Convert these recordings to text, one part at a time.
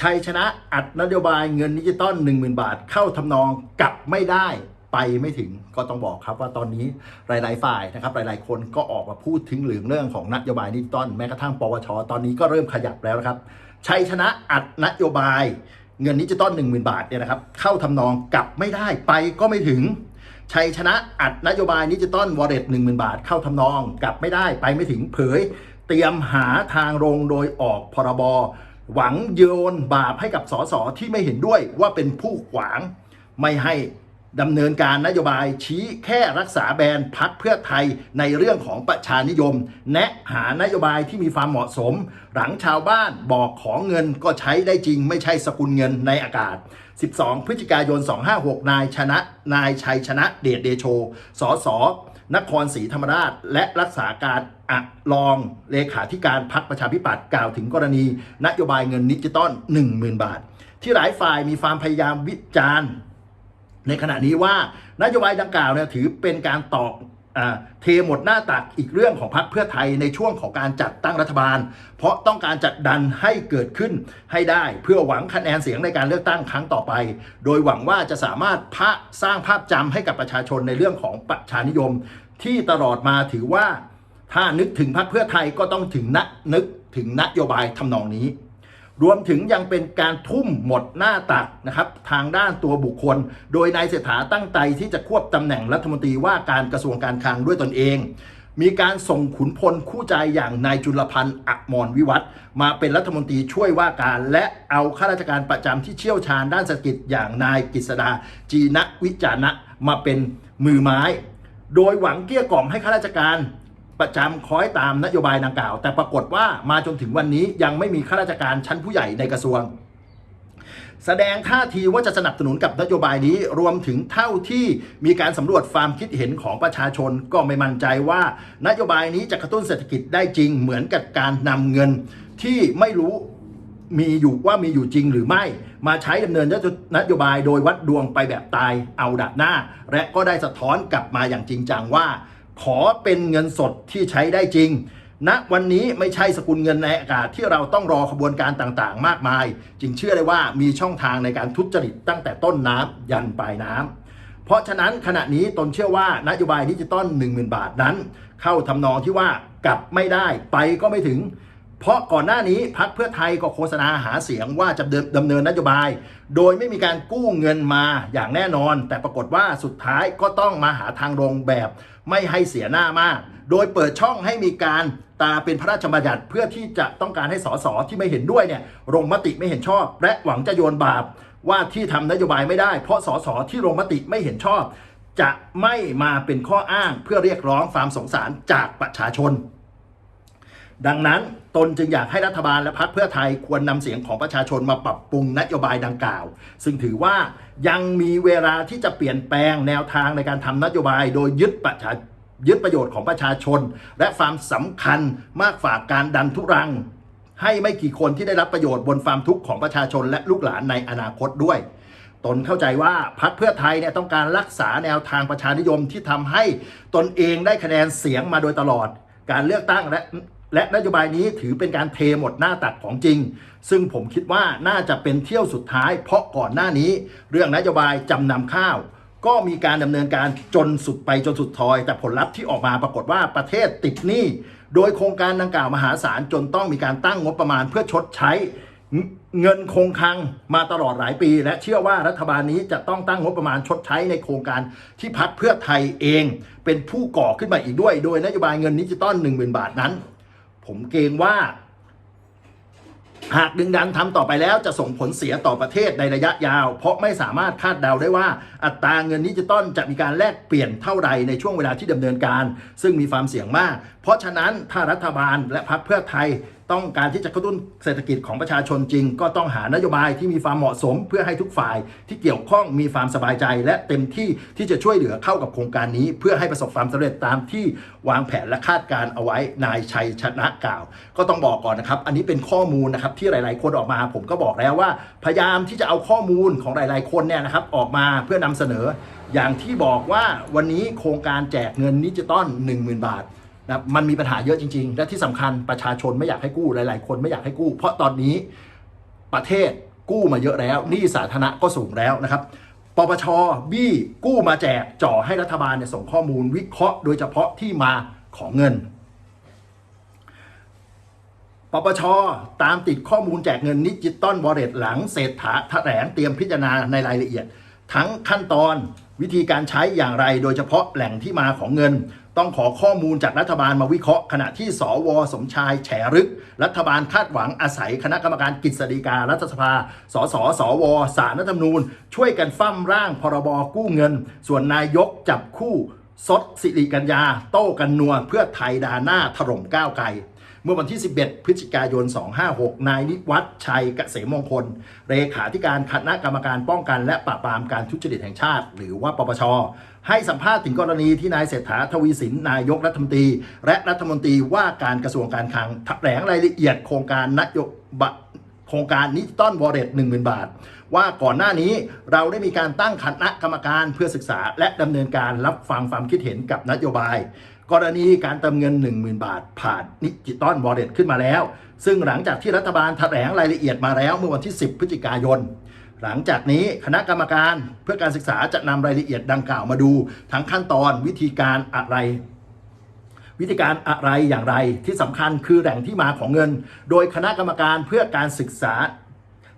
ชัยชนะอัดนโยบายเงินดิจิตอล10,000 บาท เข้าทำนองกลับไม่ได้ไปไม่ถึงก็ต้องบอกครับว่าตอนนี้หลาย ๆ ฝ่ายนะครับหลาย ๆ คนก็ออกมาพูดถึงเรื่องเรื่องของนโยบายดิจิตอลแม้กระทั่งปวช ตอนนี้ก็เริ่มขยับแล้วนะครับชัยชนะอัดนโยบายเงินดิจิตอล10,000 บาทเนี่ยนะครับเข้าทำนองกลับไม่ได้ไปก็ไม่ถึงชัยชนะอัดนโยบายดิจิตอลวอลเล็ตหนึ่งหมื่นบาทเข้าทำนอง กลับไม่ได้ไปไม่ถึงเผย เตรียมหาทางลงโดยออกพรบ หวังโยนบาปให้กับสสที่ไม่เห็นด้วยว่าเป็นผู้ขวาง ไม่ให้ดำเนินการนโยบายชี้แค่รักษาแบรนด์พักเพื่อไทยในเรื่องของประชานิยม แนะหานโยบายที่มีความเหมาะสม หลังชาวบ้านบอกของเงินก็ใช้ได้จริงไม่ใช่สกุลเงินในอากาศ 12 พฤศจิกายน 256 นายชนะ นายชัยชนะเดชเดโช สส นครศรีธรรมราช และรักษาการอะรองเลขาธิการพักประชาธิปัตย์กล่าวถึงกรณี นโยบายเงินดิจิตอล10,000 บาท ที่หลายฝ่ายมีความพยายามวิจารณ์ ในขณะนี้ว่านโยบายดังกล่าวเนี่ยถือเป็นการตอกเทหมดหน้าตักอีกเรื่องของพรรคเพื่อไทยในช่วงของการจัดตั้งรัฐบาล เพราะต้องการจัดดันให้เกิดขึ้นให้ได้เพื่อหวังคะแนนเสียงในการเลือกตั้งครั้งต่อไป โดยหวังว่าจะสามารถพระสร้างภาพจำให้กับประชาชนในเรื่องของประชานิยม ที่ตลอดมาถือว่าถ้านึกถึงพรรคเพื่อไทยก็ต้องถึงนะนึกถึงนโยบายทำนองนี้ รวมถึงยังเป็นการทุ่มหมดหน้าตักนะครับ ทางด้านตัวบุคคล โดยนายเศรษฐาตั้งใจที่จะควบตำแหน่งรัฐมนตรีว่าการกระทรวงการคลังด้วยตนเอง มีการส่งขุนพลคู่ใจอย่างนายจุลพันธ์อักมรวิวัฒน์มาเป็นรัฐมนตรีช่วยว่าการ และเอาข้าราชการประจำที่เชี่ยวชาญด้านเศรษฐกิจอย่างนายกฤษดาจีนะวิจานะมาเป็นมือไม้ โดยหวังเกลี้ยกล่อมให้ข้าราชการประจำคอยตามนโยบายดังกล่าว แต่ปรากฏว่ามาจนถึงวันนี้ยังไม่มีข้าราชการชั้นผู้ใหญ่ในกระทรวง แสดงท่าทีว่าจะสนับสนุนกับนโยบายนี้รวมถึงเท่าที่มีการสำรวจความคิดเห็นของประชาชนก็ไม่มั่นใจว่า นโยบายนี้จะกระตุ้นเศรษฐกิจได้จริงเหมือนกับการนำเงินที่ไม่รู้ มีอยู่ว่ามีอยู่จริงหรือไม่ มาใช้ดำเนินนโยบายโดยวัดดวงไปแบบตายเอาดับหน้า และก็ได้สะท้อนกลับมาอย่างจริงจังว่า ขอเป็นเงินสดที่ใช้ได้จริงณวันนี้ไม่ใช่สกุลเงินในอากาศที่เราต้องรอขบวนการต่างๆ มากมาย จึงเชื่อได้ว่ามีช่องทางในการทุจริตตั้งแต่ต้นน้ำยันปลายน้ำเพราะฉะนั้นขณะนี้ตนเชื่อว่านโยบายดิจิตอล10,000 บาทนั้น เข้าทำนองที่ว่ากลับไม่ได้ไปก็ไม่ถึง เพราะก่อนหน้านี้พักเพื่อไทยก็โฆษณาหาเสียงว่าจะดำเนินนโยบาย โดยไม่มีการกู้เงินมาอย่างแน่นอน แต่ปรากฏว่าสุดท้ายก็ต้องมาหาทางลงแบบ ไม่ให้เสียหน้ามาก โดยเปิดช่องให้มีการตาเป็นพระราชบัญญัติเพื่อที่จะต้องการให้สสที่ไม่เห็นด้วยเนี่ยลงมติไม่เห็นชอบ และหวังจะโยนบาปว่าที่ทำนโยบายไม่ได้ เพราะสสที่ลงมติไม่เห็นชอบ จะไม่มาเป็นข้ออ้างเพื่อเรียกร้องความสงสารจากประชาชน ดังนั้นตนจึงอยากให้รัฐบาลและพรรคเพื่อไทยควรนำเสียงของประชาชนมาปรับปรุงนโยบายดังกล่าว ซึ่งถือว่ายังมีเวลาที่จะเปลี่ยนแปลงแนวทางในการทำนโยบายโดยยึดประชายึดประโยชน์ของประชาชน และความสำคัญมากฝากการดันทุรัง ให้ไม่กี่คนที่ได้รับประโยชน์บนความทุกข์ของประชาชนและลูกหลานในอนาคตด้วย ตนเข้าใจว่าพรรคเพื่อไทยเนี่ยต้องการรักษาแนวทางประชานิยมที่ทำให้ตนเองได้คะแนนเสียงมาโดยตลอด การเลือกตั้งและ และนโยบายนี้ถือเป็นการเทหมดหน้าตักของจริง ซึ่งผมคิดว่าน่าจะเป็นเที่ยวสุดท้าย เพราะก่อนหน้านี้ เรื่องนโยบายจำนำข้าว ก็มีการดำเนินการจนสุดไปจนสุดทอย แต่ผลลัพธ์ที่ออกมาปรากฏว่าประเทศติดหนี้ โดยโครงการดังกล่าวมหาศาลจนต้องมีการตั้งงบประมาณเพื่อชดใช้เงินคงคลังมาตลอดหลายปี และเชื่อว่ารัฐบาลนี้จะต้องตั้งงบประมาณชดใช้ในโครงการที่พักเพื่อไทยเอง เป็นผู้ก่อขึ้นมาอีกด้วย โดยนโยบายเงินดิจิตอล1 0,000 บาทนั้น ผมเกรงว่า หากดึงดันทำต่อไปแล้วจะส่งผลเสียต่อประเทศในระยะยาว เพราะไม่สามารถคาดเดาได้ว่า อัตราเงินดิจิตอลจะมีการแลกเปลี่ยนเท่าใดในช่วงเวลาที่ดำเนินการ ซึ่งมีความเสี่ยงมากเพราะฉะนั้นถ้ารัฐบาลและพรรคเพื่อไทยต้องการที่จะกระตุ้นเศรษฐกิจของประชาชนจริง ก็ต้องหานโยบายที่มีความเหมาะสม เพื่อให้ทุกฝ่ายที่เกี่ยวข้องมีความสบายใจ และเต็มที่ที่จะช่วยเหลือเข้ากับโครงการนี้ เพื่อให้ประสบความสำเร็จตามที่วางแผนและคาดการเอาไว้นายชัยชนะกล่าว ก็ต้องบอกก่อนนะครับ อันนี้เป็นข้อมูลนะครับที่หลาย ๆ คนออกมา ผมก็บอกแล้วว่า พยายามที่จะเอาข้อมูลของหลาย ๆ คนเนี่ยนะครับออกมาเพื่อนำเสนอ อย่างที่บอกว่าวันนี้โครงการแจกเงินดิจิตอล10,000 บาท นะมันมีปัญหาเยอะจริง ๆ และที่สำคัญประชาชนไม่อยากให้กู้หลาย ๆ คนไม่อยากให้กู้ เพราะตอนนี้ประเทศกู้มาเยอะแล้วหนี้สาธารณะก็สูงแล้วนะครับปปชบี้กู้มาแจกจ่อให้รัฐบาลเนี่ยส่งข้อมูลวิเคราะห์ โดยเฉพาะที่มาของเงินปปชตามติดข้อมูลแจกเงินดิจิตอลวอลเลตหลังเศรษฐาแถลงเตรียมพิจารณาในรายละเอียด ทั้งขั้นตอน วิธีการใช้อย่างไร โดยเฉพาะแหล่งที่มาของเงิน ต้องขอข้อมูลจากรัฐบาลมาวิเคราะห์ ขณะที่สวสมชายแฉรึก รัฐบาลคาดหวังอาศัยคณะกรรมการกฤษฎีการัฐสภา สสสวสารรัฐธรรมนูญ ช่วยกันฟั่มร่างพรบกู้เงิน ส่วนนายกจับคู่ซดสิริกัญญา โต้กันนัวเพื่อไทยดาหน้าถล่มก้าวไกล เมื่อวันที่ 11 พฤศจิกายน 256 นายนิวัฒน์ชัยเกษมมงคล เลขาธิการคณะกรรมการป้องกัน และปราบปรามการทุจริตแห่งชาติ หรือว่าปปช ให้สัมภาษณ์ถึงกรณีที่นายเศรษฐาทวีสินนายกรัฐมนตรี และรัฐมนตรีว่าการกระทรวงการคลังแถลงรายละเอียดโครงการนโยบายโครงการนิจิตอลวอลเล็ต10,000บาท ว่าก่อนหน้านี้เราได้มีการตั้งคณะกรรมการเพื่อศึกษา และดำเนินการรับฟังความคิดเห็นกับนโยบาย กรณีการเติมเงิน 10,000 บาท ผ่านนิจิตอลวอลเล็ตขึ้นมาแล้ว ซึ่งหลังจากที่รัฐบาลแถลงรายละเอียดมาแล้วเมื่อวันที่ 10 พฤศจิกายน หลังจากนี้คณะกรรมการเพื่อการศึกษาจะนำรายละเอียดดังกล่าวมาดู ทั้งขั้นตอนวิธีการอะไร วิธีการอะไรอย่างไรที่สำคัญคือแหล่งที่มาของเงิน โดยคณะกรรมการเพื่อการศึกษา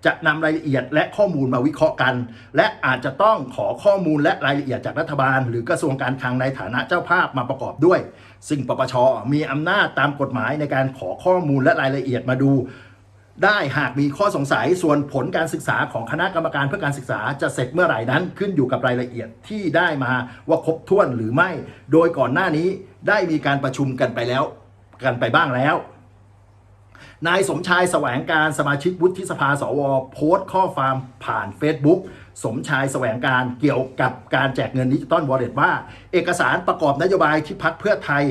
จะนำรายละเอียดและข้อมูลมาวิเคราะห์กัน และอาจจะต้องขอข้อมูลและรายละเอียดจากรัฐบาล หรือกระทรวงการคลังในฐานะเจ้าภาพมาประกอบด้วย ซึ่งปปชมีอำนาจตามกฎหมายในการขอข้อมูลและรายละเอียดมาดู ได้หากมีข้อสงสัยส่วนผลการศึกษาของคณะกรรมการเพื่อการศึกษาจะเสร็จเมื่อไหร่นั้นขึ้นอยู่กับรายละเอียดที่ได้มาว่าครบถ้วนหรือไม่ โดยก่อนหน้านี้ได้มีการประชุมกันไปแล้ว กันไปบ้างแล้ว นายสมชายแสวงการสมาชิกวุฒิสภาสว โพสต์ข้อความผ่าน Facebook สมชายแสวงการเกี่ยวกับการแจกเงินดิจิตอลวอลเล็ตว่า เอกสารประกอบนโยบายที่พักเพื่อไทย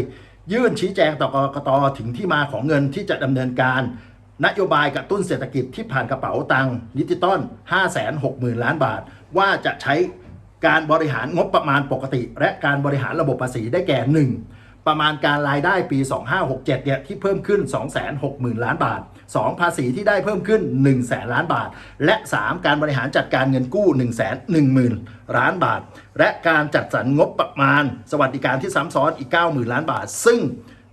ยื่นชี้แจงต่อกกตถึงที่มาของเงินที่จะดำเนินการ นโยบายกระตุ้นเศรษฐกิจที่ผ่านกระเป๋าตังค์ดิจิตอล560,000 ล้านบาท ว่าจะใช้การบริหารงบประมาณปกติ และการบริหารระบบภาษีได้แก่ 1. ประมาณการรายได้ปี 2567 เนี่ยที่เพิ่มขึ้น 260,000 ล้านบาท 2. ภาษีที่ได้เพิ่มขึ้น 1 0 0 0 0แล้านบาท และ 3. การบริหารจัดการเงินกู้ 1 1 0 0 0 0 ล้านบาท และการจัดสรรงบประมาณ สวัสดิการที่ซ้ำซ้อนอีก 90,000 ล้านบาท ซึ่ง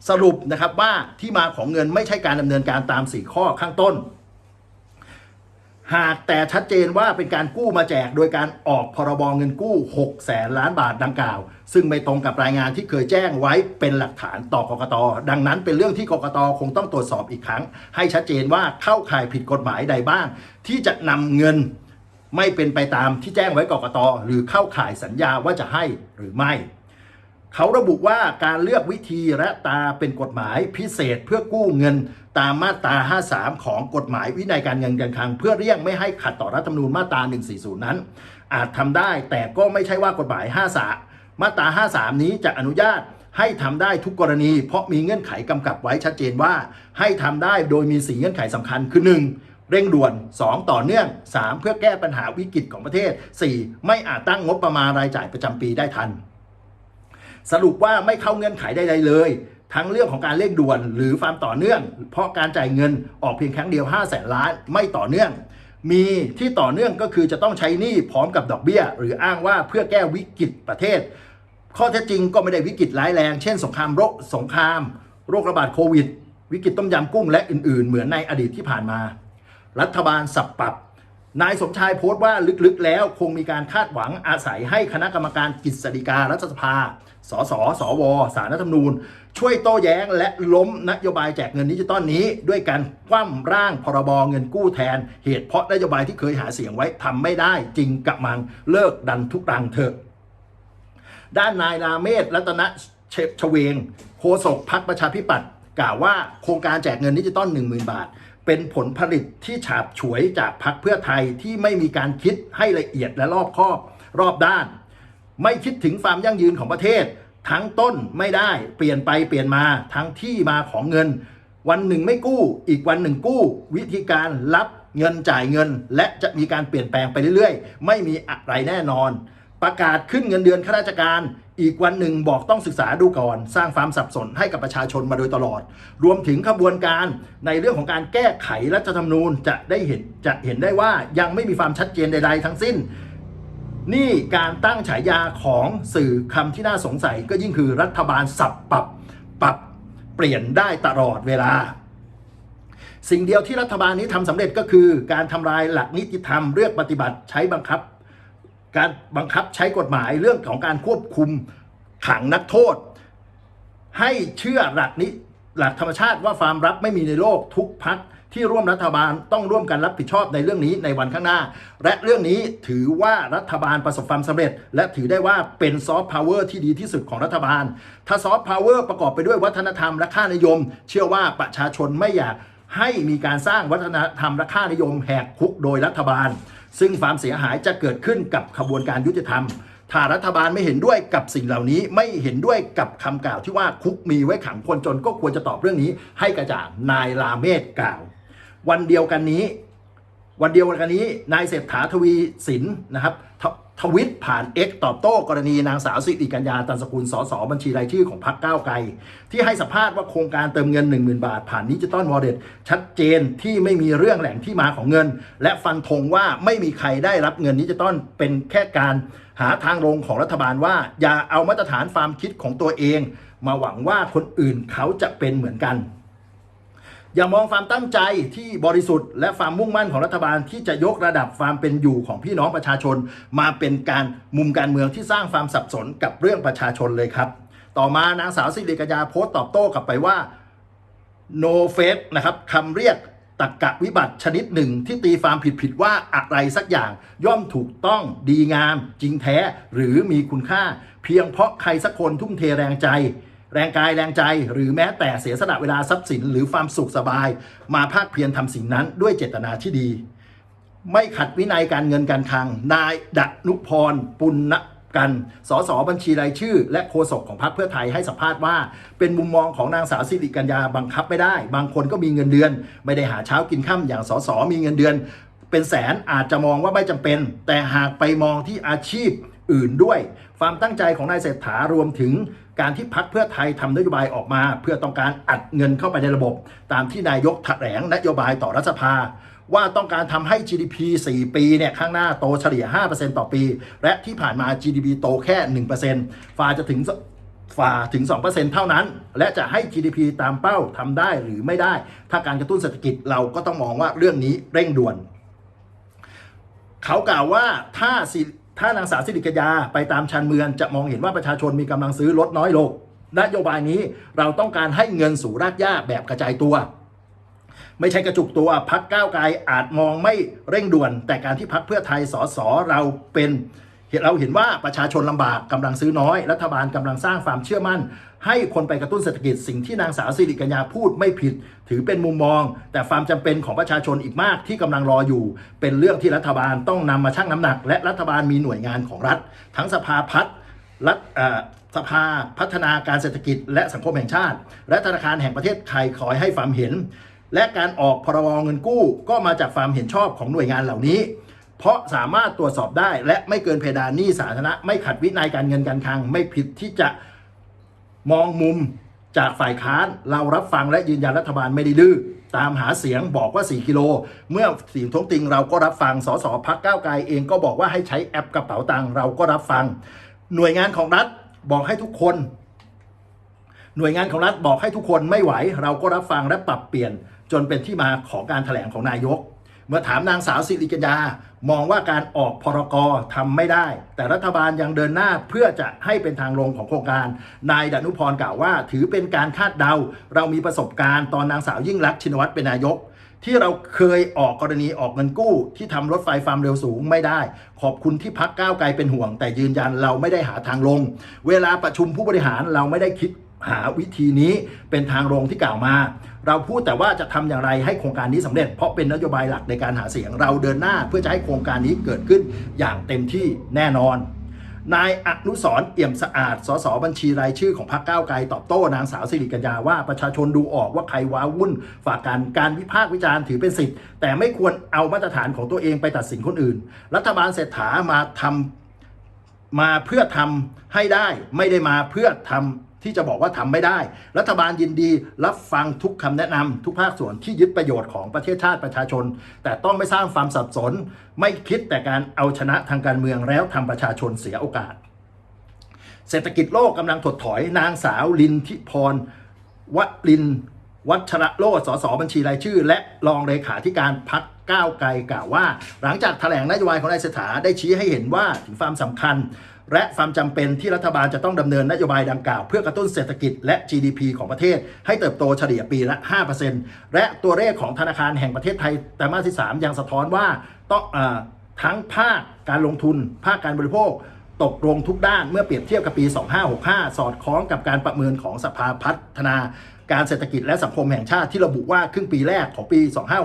สรุปนะครับว่าที่มาของเงินไม่ใช่การดำเนินการตาม 4 ข้อข้างต้น หากแต่ชัดเจนว่าเป็นการกู้มาแจกโดยการออกพรบเงินกู้ 6 แสนล้านบาทดังกล่าว ซึ่งไม่ตรงกับรายงานที่เคยแจ้งไว้เป็นหลักฐานต่อกกต ดังนั้นเป็นเรื่องที่กกตคงต้องตรวจสอบอีกครั้ง ให้ชัดเจนว่าเข้าข่ายผิดกฎหมายใดบ้าง ที่จะนำเงินไม่เป็นไปตามที่แจ้งไว้กกต หรือเข้าข่ายสัญญาว่าจะให้หรือไม่ เขาระบุว่าการเลือกวิธีและตาเป็นกฎหมายพิเศษเพื่อกู้เงินตามมาตรา 53 ของกฎหมายวินัยการเงินการคลัง เพื่อเลี่ยงไม่ให้ขัดต่อรัฐธรรมนูญมาตรา 140 นั้น อาจทำได้แต่ก็ไม่ใช่ว่ากฎหมาย 53 มาตรา 53 นี้จะอนุญาตให้ทำได้ทุกกรณี เพราะมีเงื่อนไขกำกับไว้ชัดเจนว่า ให้ทำได้โดยมี 4 เงื่อนไขสำคัญคือ 1. เร่งด่วน 2. ต่อเนื่อง 3. เพื่อแก้ปัญหาวิกฤตของประเทศ 4. ไม่อาจตั้งงบประมาณรายจ่ายประจำปีได้ทัน สรุปว่าไม่เข้าเงื่อนไขใดๆเลย ทั้งเรื่องของการเร่งด่วนหรือความต่อเนื่อง เพราะการจ่ายเงินออกเพียงครั้งเดียว 5 0 0แสนล้านไม่ต่อเนื่อง มีที่ต่อเนื่องก็คือจะต้องใช้หนี้พร้อมกับดอกเบี้ย หรืออ้างว่าเพื่อแก้วิกฤตประเทศ ข้อเท็จจริงก็ไม่ได้วิกฤตร้ายแรง เช่น สงครามโรคสงคราม โรคระบาดโควิด วิกฤตต้มยำกุ้งและอื่น ๆ เหมือนในอดีตที่ผ่านมา รัฐบาลสับปรับนายสมชายโพสต์ว่าลึกๆ แล้วคงมีการคาดหวังอาศัยให้คณะกรรมการกฤษฎีการัฐสภา สสสวสารรัฐธรรมนูญ ช่วยโต้แย้งและล้มนโยบายแจกเงินดิจิตอลนี้ ด้วยการคว่ำร่างพรบเงินกู้แทน เหตุเพราะนโยบายที่เคยหาเสียงไว้ทำไม่ได้จริงกับมังเลิกดันทุกรังเถอะ ด้านนายราเมศรัตนเชชเวงโฆษกพักประชาธิปัตย์กล่าวว่าโครงการแจกเงินดิจิตอล10,000 บาท เป็นผลผลิตที่ฉาบฉวยจากพักเพื่อไทยที่ไม่มีการคิดให้ละเอียดและรอบคอบรอบด้าน ไม่คิดถึงความยั่งยืนของประเทศ ทั้งต้นไม่ได้เปลี่ยนไปเปลี่ยนมาทั้งที่มาของเงิน วันหนึ่งไม่กู้ อีกวันหนึ่งกู้ วิธีการรับเงินจ่ายเงิน และจะมีการเปลี่ยนแปลงไปเรื่อยๆ ไม่มีอะไรแน่นอน ประกาศขึ้นเงินเดือนข้าราชการ อีกวันหนึ่งบอกต้องศึกษาดูก่อน สร้างความสับสนให้กับประชาชนมาโดยตลอด รวมถึงขบวนการในเรื่องของการแก้ไขรัฐธรรมนูญจะได้เห็นจะเห็นได้ว่ายังไม่มีความชัดเจนใด ๆ ทั้งสิ้น นี่การตั้งฉายาของสื่อคำที่น่าสงสัยก็ยิ่งคือรัฐบาลสับปรับปรับเปลี่ยนได้ตลอดเวลา สิ่งเดียวที่รัฐบาลนี้ทำสำเร็จก็คือ การทำลายหลักนิติธรรมเลือกปฏิบัติใช้บังคับ การบังคับใช้กฎหมายเรื่องของการควบคุมขังนักโทษ ให้เชื่อหลักนี้ หลักธรรมชาติว่าความรักไม่มีในโลกทุกพักที่ร่วมรัฐบาลต้องร่วมกันรับผิดชอบในเรื่องนี้ในวันข้างหน้า และเรื่องนี้ถือว่ารัฐบาลประสบความสำเร็จ และถือได้ว่าเป็นซอฟต์พาวเวอร์ที่ดีที่สุดของรัฐบาล ถ้าซอฟต์พาวเวอร์ประกอบไปด้วยวัฒนธรรมและค่านิยม เชื่อว่าประชาชนไม่อยากให้มีการสร้างวัฒนธรรมและค่านิยมแหกคุกโดยรัฐบาล ซึ่งความเสียหายจะเกิดขึ้นกับขบวนการยุติธรรม ถ้ารัฐบาลไม่เห็นด้วยกับสิ่งเหล่านี้ไม่เห็นด้วยกับคำกล่าวที่ว่าคุกมีไว้ขังคนจนก็ควรจะตอบเรื่องนี้ ให้กระจ่างนายลาเมศกล่าว วันเดียวกันนี้ วันเดียวกันนี้ นายเศรษฐาทวีสินนะครับ ทวิตผ่าน X ตอบโต้กรณีนางสาวสิริกัญญาตันสกุลสสบัญชีรายชื่อของพรรคก้าวไกล ที่ให้สัมภาษณ์ว่าโครงการเติมเงิน 10,000 บาท ผ่านดิจิตอลวอลเล็ตชัดเจนที่ไม่มีเรื่องแหล่งที่มาของเงิน และฟันธงว่าไม่มีใครได้รับเงินดิจิตอลเป็นแค่การหาทางลงของรัฐบาลว่า อย่าเอามาตรฐานความคิดของตัวเอง มาหวังว่าคนอื่นเขาจะเป็นเหมือนกัน อย่ามองความตั้งใจที่บริสุทธิ์และความมุ่งมั่นของรัฐบาลที่จะยกระดับความเป็นอยู่ของพี่น้องประชาชน มาเป็นการมุมการเมืองที่สร้างความสับสนกับเรื่องประชาชนเลยครับ ต่อมานางสาวสิริกัญญาโพสต์ตอบโต้กลับไปว่า no fake นะครับคำเรียกตักกะวิบัติชนิดหนึ่งที่ตีความผิดๆว่าอะไรสักอย่างย่อมถูกต้องดีงาม จริงแท้หรือมีคุณค่า เพียงเพราะใครสักคนทุ่มเทแรงใจ แรงกายแรงใจหรือแม้แต่เสียสละเวลาทรัพย์สินหรือความสุขสบาย มาภาคเพียรทำสิ่งนั้นด้วยเจตนาที่ดี ไม่ขัดวินัยการเงินการคลัง นายดนุพรปุณณกัน สสบัญชีรายชื่อ และโฆษกของพรรคเพื่อไทยให้สัมภาษณ์ว่า เป็นมุมมองของนางสาวสิริกัญญาบังคับไม่ได้ บางคนก็มีเงินเดือน ไม่ได้หาเช้ากินข้าอย่างสสมีเงินเดือน เป็นแสนอาจจะมองว่าไม่จำเป็น แต่หากไปมองที่อาชีพอื่นด้วย ความตั้งใจของนายเศรษฐารวมถึง การที่พักเพื่อไทยทำนโยบายออกมา เพื่อต้องการอัดเงินเข้าไปในระบบ ตามที่นายกแถลงนโยบายต่อรัฐสภา ว่าต้องการทำให้ GDP 4 ปีเนี่ยข้างหน้าโตเฉลี่ย 5%ต่อปี และที่ผ่านมา GDP โตแค่ 1%ฝ่าจะถึงฝ่าถึง 2%เท่านั้น และจะให้ GDP ตามเป้าทำได้หรือไม่ได้ ถ้าการกระตุ้นเศรษฐกิจเราก็ต้องมองว่าเรื่องนี้เร่งด่วน เขากล่าวว่าถ้า ถ้านางสาวสิริกัญญาไปตามชันเมืองจะมองเห็นว่าประชาชนมีกำลังซื้อลดน้อยลงนโยบายนี้เราต้องการให้เงินสู่รากหญ้าแบบกระจายตัว ไม่ใช่กระจุกตัวพักก้าวไกลอาจมองไม่เร่งด่วน แต่การที่พักเพื่อไทยสสเราเป็น เราเห็นว่าประชาชนลำบากกำลังซื้อน้อย รัฐบาลกำลังสร้างความเชื่อมั่น ให้คนไปกระตุ้นเศรษฐกิจสิ่งที่นางสาวสิริกัญญาพูดไม่ผิด ถือเป็นมุมมอง แต่ความจำเป็นของประชาชนอีกมากที่กำลังรออยู่ เป็นเรื่องที่รัฐบาลต้องนำมาชั่งน้ำหนัก และรัฐบาลมีหน่วยงานของรัฐ ทั้งสภาพัฒน์รัฐสภาพัฒนาการเศรษฐกิจ และสังคมแห่งชาติ และธนาคารแห่งประเทศไทยคอยให้ความเห็น และการออกพรบเงินกู้ก็มาจากความเห็นชอบของหน่วยงานเหล่านี้ เพราะสามารถตรวจสอบได้และไม่เกินเพดานหนี้สาธารณะ ไม่ขัดวินัยการเงินการคลัง ไม่ผิดที่จะมองมุมจากฝ่ายค้านเรารับฟังและยืนยันรัฐบาลไม่ได้ดื้อตามหาเสียงบอกว่า 4 กิโล เมื่อสีท้วงติงเราก็รับฟังสสพักก้าวไกลเองก็บอกว่าให้ใช้แอปกระเป๋าตังเราก็รับฟัง หน่วยงานของรัฐบอกให้ทุกคน หน่วยงานของรัฐบอกให้ทุกคนไม่ไหว เราก็รับฟังและปรับเปลี่ยนจนเป็นที่มาของการถแถลงของนายก เมื่อถามนางสาวสิริกัญญามองว่าการออกพรกรทำไม่ได้ แต่รัฐบาลยังเดินหน้าเพื่อจะให้เป็นทางลงของโครงการ นายดนุพรกล่าวว่า ถือเป็นการคาดเดา เรามีประสบการณ์ตอนนางสาวยิ่งรักชินวัตรเป็นนายก ที่เราเคยออกกรณีออกเงินกู้ ที่ทำรถไฟความเร็วสูงไม่ได้ ขอบคุณที่พักก้าวไกลเป็นห่วง แต่ยืนยันเราไม่ได้หาทางลง เวลาประชุมผู้บริหารเราไม่ได้คิด หาวิธีนี้เป็นทางลงที่กล่าวมา เราพูดแต่ว่าจะทำอย่างไรให้โครงการนี้สำเร็จ เพราะเป็นนโยบายหลักในการหาเสียงเราเดินหน้าเพื่อจะให้โครงการนี้เกิดขึ้นอย่างเต็มที่แน่นอนนายอนุสรเอี่ยมสะอาด สสบัญชีรายชื่อของพรรคก้าวไกลตอบโต้นางสาวสิริกัญญาว่าประชาชนดูออกว่าใครว้าวุ่นฝากการการวิพากษ์วิจารณ์ถือเป็นสิทธิ์ แต่ไม่ควรเอามาตรฐานของตัวเองไปตัดสินคนอื่น รัฐบาลเศรษฐามาทำมาเพื่อทำให้ได้ ไม่ได้มาเพื่อทำ ที่จะบอกว่าทำไม่ได้ รัฐบาลยินดีรับฟังทุกคำแนะนำทุกภาคส่วนที่ยึดประโยชน์ของประเทศชาติประชาชน แต่ต้องไม่สร้างความสับสน ไม่คิดแต่การเอาชนะทางการเมืองแล้วทำประชาชนเสียโอกาส เศรษฐกิจโลกกำลังถดถอยนางสาวลินทิพรวลินวัชระโลดสสบัญชีรายชื่อ และรองเลขาธิการพักก้าวไกลกล่าวว่า หลังจากแถลงนโยบายของนายเศรษฐาได้ชี้ให้เห็นว่าถึงความสำคัญ และความจำเป็นที่รัฐบาลจะต้องดำเนินนโยบายดังกล่าว เพื่อกระตุ้นเศรษฐกิจและ GDP ของประเทศ ให้เติบโตเฉลี่ยปีละ 5%และตัวเลขของธนาคารแห่งประเทศไทยไตรมาสที่ 3 ยังสะท้อนว่าต้องทั้งภาคการลงทุน ภาคการบริโภค ตกลงทุกด้านเมื่อเปรียบเทียบกับปี 2565 สอดคล้องกับการประเมินของสภาพัฒนาการเศรษฐกิจและสังคมแห่งชาติที่ระบุว่าครึ่งปีแรกของปี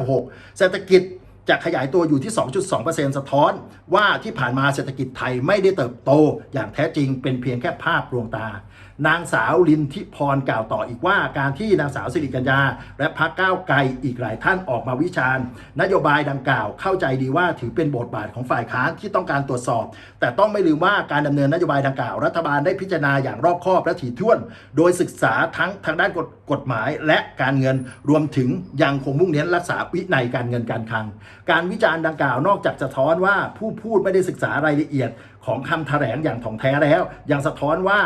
2566 เศรษฐกิจ จะขยายตัวอยู่ที่ 2.2%สะท้อน ว่าที่ผ่านมาเศรษฐกิจไทยไม่ได้เติบโต อย่างแท้จริงเป็นเพียงแค่ภาพลวงตา นางสาวลินทิพรกล่าวต่ออีกว่า การที่นางสาวสิริกัญญา และพรรคก้าวไกลอีกหลายท่านออกมาวิจารณ์ นโยบายดังกล่าวเข้าใจดีว่าถือเป็นบทบาทของฝ่ายค้านที่ต้องการตรวจสอบ แต่ต้องไม่ลืมว่าการดำเนินนโยบายดังกล่าว รัฐบาลได้พิจารณาอย่างรอบคอบและถี่ถ้วน โดยศึกษาทั้งทางด้านกฎกฎหมายและการเงินรวมถึงยังคงมุ่งเน้นรักษาวินัยการเงินการคลัง การวิจารณ์ดังกล่าวนอกจากจะสะท้อนว่าผู้พูดไม่ได้ศึกษารายละเอียดของคำแถลงอย่างถ่องแท้แล้ว ยังสะท้อนว่า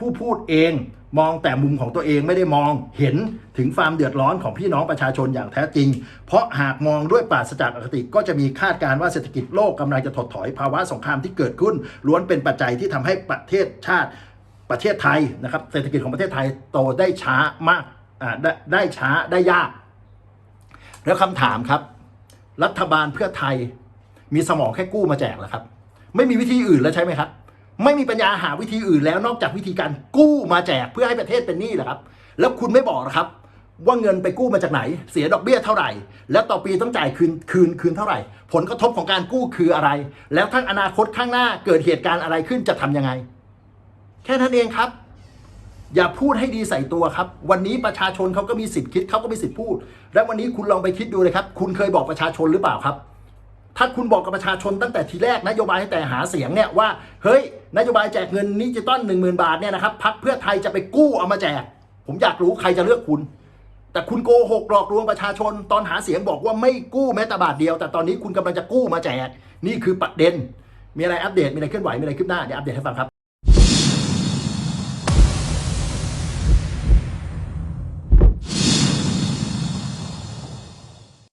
ผู้พูดเองมองแต่มุมของตัวเองไม่ได้มองเห็นถึงความเดือดร้อนของพี่น้องประชาชนอย่างแท้จริง เพราะหากมองด้วยปราศจากอคติก็จะมีคาดการณ์ว่าเศรษฐกิจโลกกำลังจะถดถอยภาวะสงครามที่เกิดขึ้น ล้วนเป็นปัจจัยที่ทำให้ประเทศชาติประเทศไทยนะครับเศรษฐกิจของประเทศไทยโตได้ช้ามากได้ได้ช้าได้ยาก แล้วคำถามครับ รัฐบาลเพื่อไทยมีสมองแค่กู้มาแจกเหรอครับ ไม่มีวิธีอื่นแล้วใช่ไหมครับ ไม่มีปัญญาหาวิธีอื่นแล้วนอกจากวิธีการกู้มาแจกเพื่อให้ประเทศเป็นหนี้เหรอครับ แล้วคุณไม่บอกเหรอครับ ว่าเงินไปกู้มาจากไหน เสียดอกเบี้ยเท่าไหร่ แล้วต่อปีต้องจ่ายคืนคืนคืนเท่าไหร่ ผลกระทบของการกู้คืออะไร แล้วทั้งอนาคตข้างหน้าเกิดเหตุการณ์อะไรขึ้นจะทำยังไง แค่นั้นเองครับ อย่าพูดให้ดีใส่ตัวครับ วันนี้ประชาชนเขาก็มีสิทธิ์คิดเขาก็มีสิทธิ์พูด และวันนี้คุณลองไปคิดดูเลยครับ คุณเคยบอกประชาชนหรือเปล่าครับ ถ้าคุณบอกกับประชาชนตั้งแต่ทีแรกนโยบายให้แต่หาเสียงเนี่ยว่าเฮ้ยนโยบายแจกเงินนิจิตอลหนึ่งหมื่นบาทเนี่ยนะครับพักเพื่อไทยจะไปกู้เอามาแจก ผมอยากรู้ใครจะเลือกคุณ แต่คุณโกหกหลอกลวงประชาชนตอนหาเสียงบอกว่าไม่กู้แม้แต่บาทเดียว แต่ตอนนี้คุณกำลังจะกู้มาแจกนี่คือประเด็น มีอะไรอัปเดตมีอะไรเคลื่อนไหวมีอะไรคืบหน้าเดี๋ยวอัปเดตให้ฟังครับ